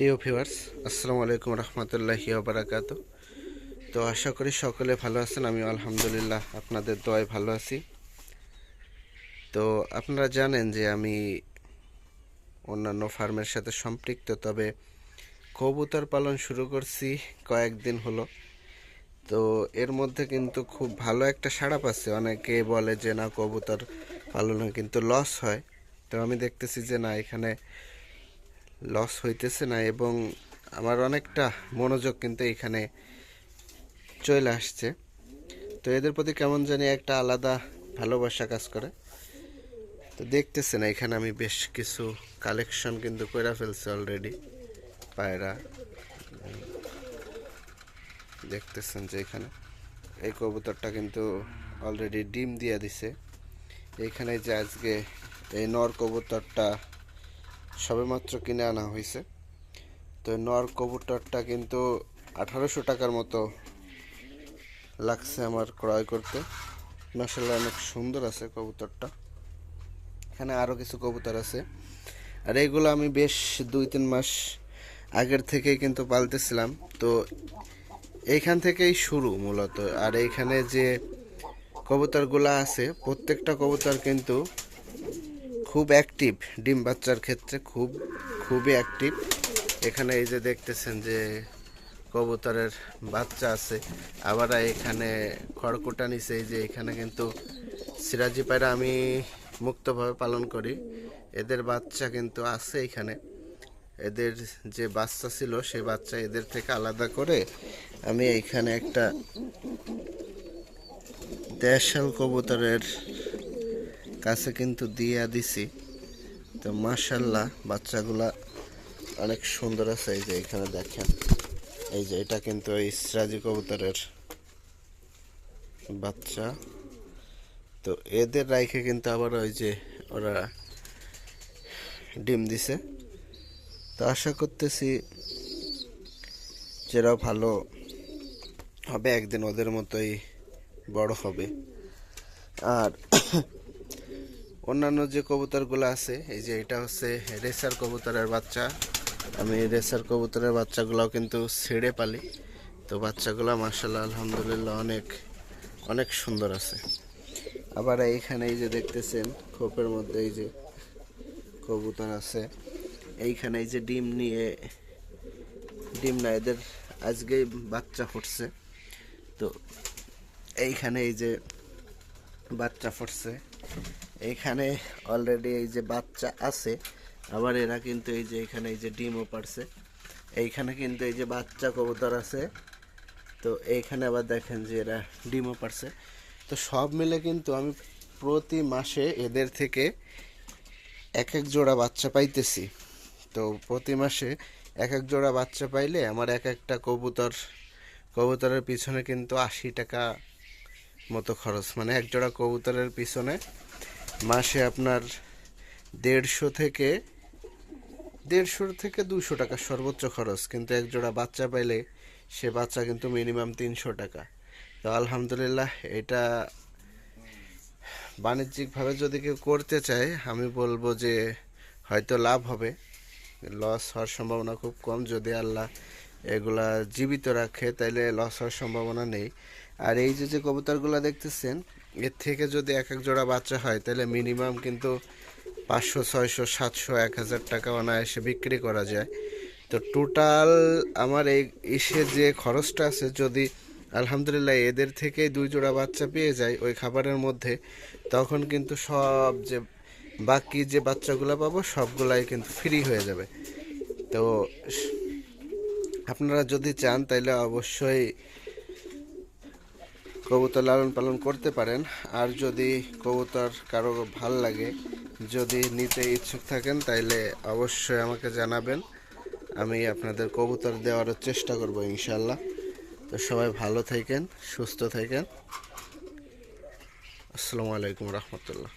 প্রিয় ভিউয়ার্স, আসসালামু আলাইকুম রহমতুল্লাহি বারাকাত। তো আশা করি সকলে ভালো আছেন আমি আলহামদুলিল্লাহ আপনাদের দোয়ায় ভালো আছি। তো আপনারা জানেন যে আমি অন্যান্য ফার্মের সাথে সম্পৃক্ত, তবে কবুতর পালন শুরু করছি কয়েকদিন হলো। তো এর মধ্যে কিন্তু খুব ভালো একটা সাড়া পাচ্ছে অনেকে বলে যে, না, কবুতর পালনে কিন্তু লস হয়। তো আমি দেখতেছি যে, না, এখানে লস হইতেছে না এবং আমার অনেকটা মনোযোগ কিন্তু এখানে চলে আসছে। তো এদের প্রতি কেমন জানি একটা আলাদা ভালোবাসা কাজ করে। তো দেখতেছেন এখানে আমি বেশ কিছু কালেকশন কিন্তু করে ফেলছি অলরেডি পায়রা, দেখতেছেন যে এখানে। এই কবুতরটা কিন্তু অলরেডি ডিম দিয়ে দিছে। এইখানে যে আজকে এই নর কবুতরটা সবেমাত্র কিনে আনা হয়েছে। তো নর কবুতরটা কিন্তু আঠারোশো টাকার মতো লাগছে আমার ক্রয় করতে। মাসাল্লাহ অনেক সুন্দর আছে কবুতরটা। এখানে আরও কিছু কবুতর আছে। আর এইগুলো আমি বেশ দুই তিন মাস আগের থেকেই কিন্তু পালতেছিলাম। তো এইখান থেকেই শুরু মূলত। আর এইখানে যে কবুতরগুলো আছে, প্রত্যেকটা কবুতর কিন্তু খুব অ্যাক্টিভ ডিম বাচ্চার ক্ষেত্রে খুব, খুবই অ্যাক্টিভ এখানে এই যে দেখতেছেন যে কবুতরের বাচ্চা আছে। আবার এখানে খড়কুটা নিচে এই যে এখানে কিন্তু সিরাজি পায়রা আমি মুক্তভাবে পালন করি। এদের বাচ্চা কিন্তু আছে এখানে। এদের যে বাচ্চা ছিল সেই বাচ্চা এদের থেকে আলাদা করে আমি এইখানে একটা দেশাল কবুতরের কাছে কিন্তু দিয়া দিছি। তো মাশাল্লাহ বাচ্চাগুলা অনেক সুন্দর আছে এই যে এখানে দেখেন। এই যে এটা কিন্তু ওই সিরাজি কবুতরের বাচ্চা। তো এদের রাইখে কিন্তু আবার ওই যে ওরা ডিম দিছে। তো আশা করতেছি যেরা ভালো হবে, একদিন ওদের মতোই বড় হবে। আর অন্যান্য যে কবুতরগুলো আছে, এই যে এটা হচ্ছে রেসার কবুতরের বাচ্চা। আমি রেসার কবুতরের বাচ্চাগুলোও কিন্তু ছেড়ে পালি। তো বাচ্চাগুলো মার্শাল্লাহ আলহামদুলিল্লাহ অনেক অনেক সুন্দর আছে। আবার এইখানে এই যে দেখতেছেন, খোপের মধ্যে এই যে কবুতর আছে। এইখানে এই যে ডিম নিয়ে, ডিম না, এদের আজকেই বাচ্চা ফুটছে। তো এইখানে এই যে বাচ্চা ফুটছে। এইখানে অলরেডি এই যে বাচ্চা আছে, আবার এরা কিন্তু এই যে এখানে এই যে ডিমও পারছে। এইখানে কিন্তু এই যে বাচ্চা কবুতর আছে। তো এইখানে আবার দেখেন যে এরা ডিমও পারছে। তো সব মিলে কিন্তু আমি প্রতি মাসে এদের থেকে এক এক জোড়া বাচ্চা পাইতেছি। তো প্রতি মাসে এক এক জোড়া বাচ্চা পাইলে আমার এক একটা কবুতর, কবুতরের পিছনে কিন্তু আশি টাকা মতো খরচ। মানে এক জোড়া কবুতরের পিছনে মাসে আপনার দেড়শো থেকে দেড়শো থেকে দুশো টাকা সর্বোচ্চ খরচ, কিন্তু এক জোড়া বাচ্চা পাইলে সে বাচ্চা কিন্তু মিনিমাম তিনশো টাকা। তো আলহামদুলিল্লাহ, এটা বাণিজ্যিকভাবে যদি কেউ করতে চায়, আমি বলব যে হয়তো লাভ হবে। লস হওয়ার সম্ভাবনা খুব কম। যদি আল্লাহ এগুলা জীবিত রাখে, তাইলে লস হওয়ার সম্ভাবনা নেই। আর এই যে যে কবুতরগুলো দেখতেছেন এর থেকে যদি এক এক জোড়া বাচ্চা হয়, তাহলে মিনিমাম কিন্তু পাঁচশো, ছয়শো, সাতশো, এক হাজার টাকা অনায়াসে বিক্রি করা যায়। তো টোটাল আমার এই ইসে যে খরচটা আছে, যদি আলহামদুলিল্লাহ এদের থেকে দুই জোড়া বাচ্চা পেয়ে যায় ওই খাবারের মধ্যে, তখন কিন্তু সব যে বাকি যে বাচ্চাগুলো পাবো, সবগুলাই কিন্তু ফ্রি হয়ে যাবে। তো আপনারা যদি চান, তাহলে অবশ্যই কবুতর লালন পালন করতে পারেন। আর যদি কবুতর কারও ভালো লাগে, যদি নিতে ইচ্ছুক থাকেন, তাইলে অবশ্যই আমাকে জানাবেন। আমি আপনাদের কবুতর দেওয়ারও চেষ্টা করব ইনশাল্লাহ তো সবাই ভালো থাকেন, সুস্থ থাকেন। আসসালামু আলাইকুম রহমতুল্লাহ।